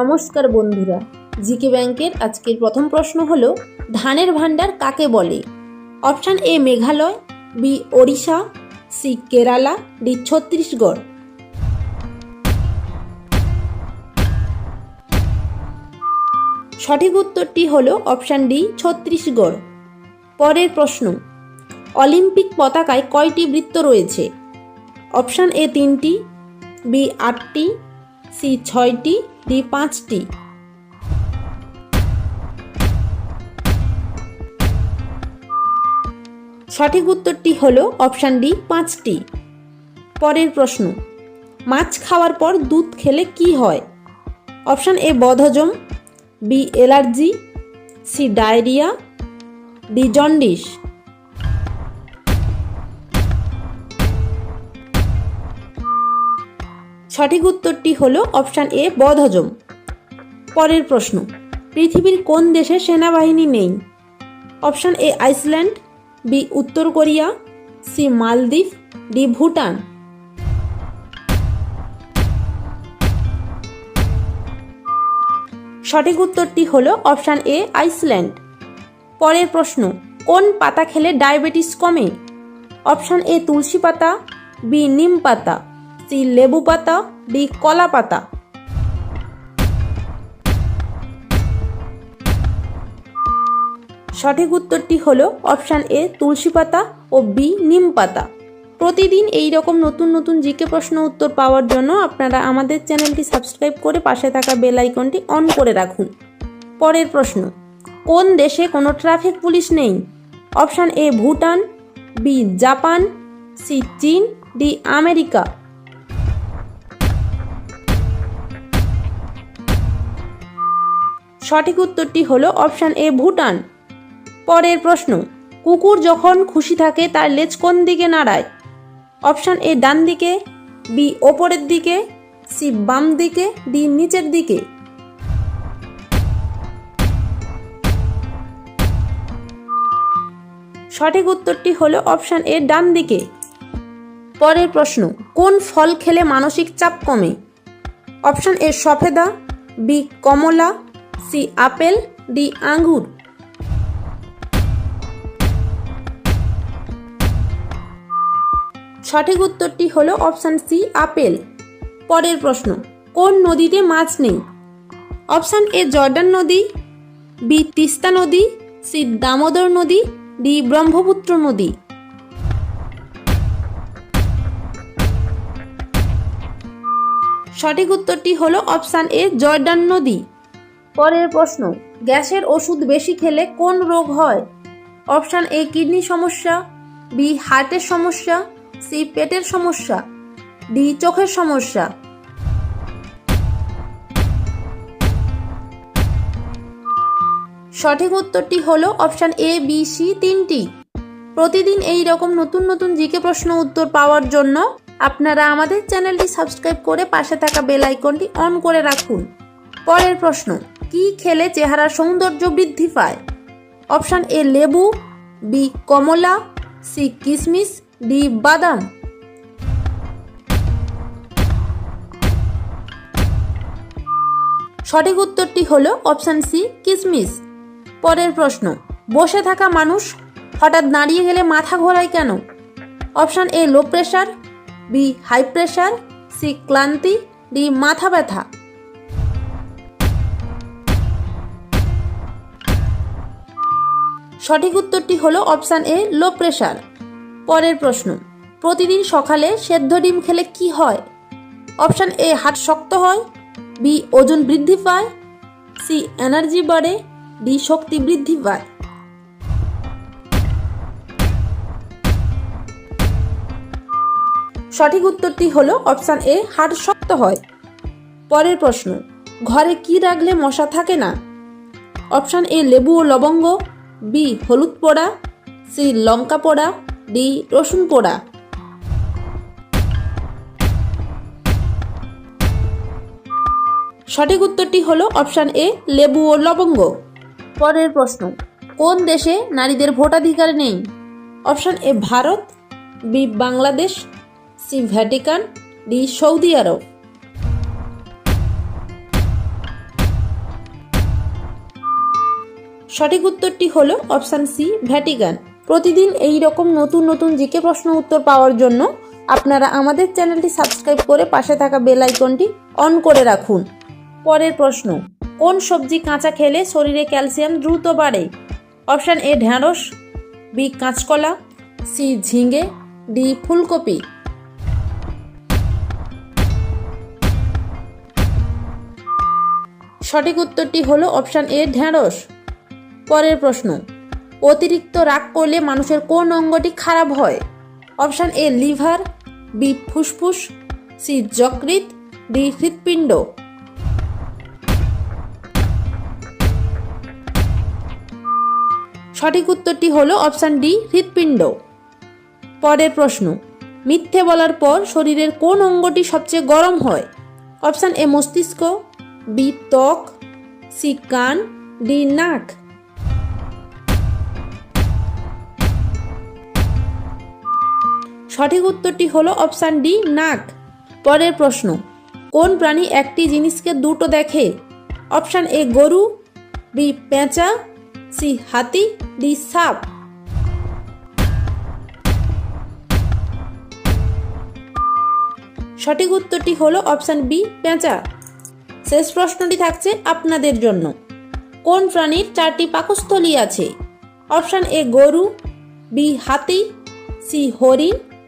নমস্কার বন্ধুরা, জিকে ব্যাংকের আজকের প্রথম প্রশ্ন হলো, ধানের ভাণ্ডার কাকে বলে? Option A Meghalaya, B Odisha, C Kerala, D Chhattisgarh. সঠিক উত্তরটি হলো অপশান ডি, ছত্তিশগড়। পরের প্রশ্ন, অলিম্পিক পতাকায় কয়টি বৃত্ত রয়েছে? অপশান এ তিনটি, বি আটটি সি ছয়টি, ডি পাঁচটি। সঠিক উত্তরটি হল অপশান ডি, পাঁচটি। পরের প্রশ্ন, মাছ খাওয়ার পর দুধ খেলে কি হয়? অপশান এ, বদহজম, B, allergy, C, diarrhoea, D, jaundice. সঠিক উত্তরটি হল অপশান এ, বদহজম। পরের প্রশ্ন, পৃথিবীর কোন দেশে সেনাবাহিনী নেই? অপশান এ, আইসল্যান্ড, বি, উত্তর কোরিয়া, সি, মালদ্বীপ, ডি, ভুটান। সঠিক উত্তরটি হল অপশান এ, আইসল্যান্ড। পরের প্রশ্ন, কোন পাতা খেলে ডায়াবেটিস কমে? অপশান এ, তুলসী পাতা, বি, নিম পাতা। সি লেবু পাতা ডি কলা পাতা। সঠিক উত্তরটি হল অপশান এ, তুলসী পাতা ও বি, নিম পাতা। প্রতিদিন এই রকম নতুন নতুন জিকে প্রশ্ন উত্তর পাওয়ার জন্য আপনারা আমাদের চ্যানেলটি সাবস্ক্রাইব করে পাশে থাকা বেল আইকনটি অন করে রাখুন। পরের প্রশ্ন, কোন দেশে কোনো ট্রাফিক পুলিশ নেই? Option A, Bhutan, B, Japan, C, চীন, ডি, আমেরিকা। সঠিক উত্তরটি হলো অপশান এ, ভুটান। পরের প্রশ্ন, কুকুর যখন খুশি থাকে তার লেজ কোন দিকে নাড়ায়? অপশান এ, ডান দিকে, বি, ওপরের দিকে, সি, বাম দিকে, ডি, নিচের দিকে। সঠিক উত্তরটি হলো অপশান এ, ডান দিকে। পরের প্রশ্ন, কোন ফল খেলে মানসিক চাপ কমে? অপশান এ, সফেদা, বি, কমলা সি আপেল, ডি আঙ্গুর। সঠিক উত্তরটি হলো অপশান সি আপেল। পরের প্রশ্ন, কোন নদীতে মাছ নেই? অপশান এ জর্ডান নদী, বি তিস্তা নদী, সি দামোদর নদী, ডি ব্রহ্মপুত্র নদী। সঠিক উত্তরটি হলো অপশান এ জর্ডান নদী। পরের প্রশ্ন, গ্যাসের ওষুধ বেশি খেলে কোন রোগ হয়? অপশান এ, কিডনি সমস্যা, বি, হার্টের সমস্যা, সি, পেটের সমস্যা, ডি, চোখের সমস্যা। সঠিক উত্তরটি হলো অপশান এ, বি, সি, তিনটি। প্রতিদিন এই রকম নতুন নতুন জিকে প্রশ্ন উত্তর পাওয়ার জন্য আপনারা আমাদের চ্যানেলটি সাবস্ক্রাইব করে পাশে থাকা বেল আইকনটি অন করে রাখুন। পরের প্রশ্ন কি খেলে চেহারা সৌন্দর্য বৃদ্ধি পায়? অপশান এ লেবু, বি কমলা, সি কিশমিশ ডি বাদাম। সঠিক উত্তরটি হলো অপশান সি কিশমিশ পরের প্রশ্ন, বসে থাকা মানুষ হঠাৎ দাঁড়িয়ে গেলে মাথা ঘোরায় কেন? Option A low pressure B high pressure C ক্লান্তি, ডি মাথা ব্যথা। সঠিক উত্তরটি হলো অপশান এ, লো প্রেশার। পরের প্রশ্ন, প্রতিদিন সকালে সেদ্ধ ডিম খেলে কি হয়? অপশান এ হাট শক্ত হয়। বি, ওজন বৃদ্ধি পায়। সি, এনার্জি বাড়ে। ডি, শক্তি বৃদ্ধি পায়। সঠিক উত্তরটি হলো অপশান এ হাট শক্ত হয়। পরের প্রশ্ন, ঘরে কি রাখলে মশা থাকে না? অপশান এ, লেবু ও লবঙ্গ। বি, হলুদ পোড়া, সি, লঙ্কা পোড়া, ডি, রসুন পোড়া। সঠিক উত্তরটি হলো অপশান এ, লেবু ও লবঙ্গ। পরের প্রশ্ন, কোন দেশে নারীদের ভোটাধিকার নেই? Option A, Bharat, B, Bangladesh, C, Vatican, D, Saudi আরব। সঠিক উত্তরটি হল অপশান সি, ভ্যাটিকান। প্রতিদিন এই রকম নতুন নতুন জিকে প্রশ্ন উত্তর পাওয়ার জন্য আপনারা আমাদের চ্যানেলটি সাবস্ক্রাইব করে পাশে থাকা বেল আইকনটি অন করে রাখুন। পরের প্রশ্ন, কোন সবজি কাঁচা খেলে শরীরে ক্যালসিয়াম দ্রুত বাড়ে? অপশান এ, ঢ্যাঁড়স, বি, কাঁচকলা, সি, ঝিঙে, ডি, ফুলকপি। সঠিক উত্তরটি হলো অপশান এ, ঢ্যাঁড়স। পরের প্রশ্ন, অতিরিক্ত রাগ করলে মানুষের কোন অঙ্গটি খারাপ হয়? অপশান এ, লিভার, বি, ফুসফুস, সি, যকৃৎ, ডি, হৃৎপিণ্ড। সঠিক উত্তরটি হলো অপশান ডি, হৃৎপিণ্ড। পরের প্রশ্ন, মিথ্যে বলার পর শরীরের কোন অঙ্গটি সবচেয়ে গরম হয়? অপশান এ, মস্তিষ্ক, বি, ত্বক, সি, কান, ডি, নাক। সঠিক উত্তরটি হলো অপশান ডি, নাক। পরের প্রশ্ন, কোন প্রাণী একটি জিনিসকে দুটো দেখে? অপশান এ, গরু, বি, পেঁচা, সি, হাতি, ডি, সাপ। সঠিক উত্তরটি হলো অপশান বি, পেঁচা। শেষ প্রশ্নটি থাকছে আপনাদের জন্য। কোন প্রাণীর চারটি পাকস্থলী আছে? অপশান এ, গরু, বি, হাতি, সি, হরিণ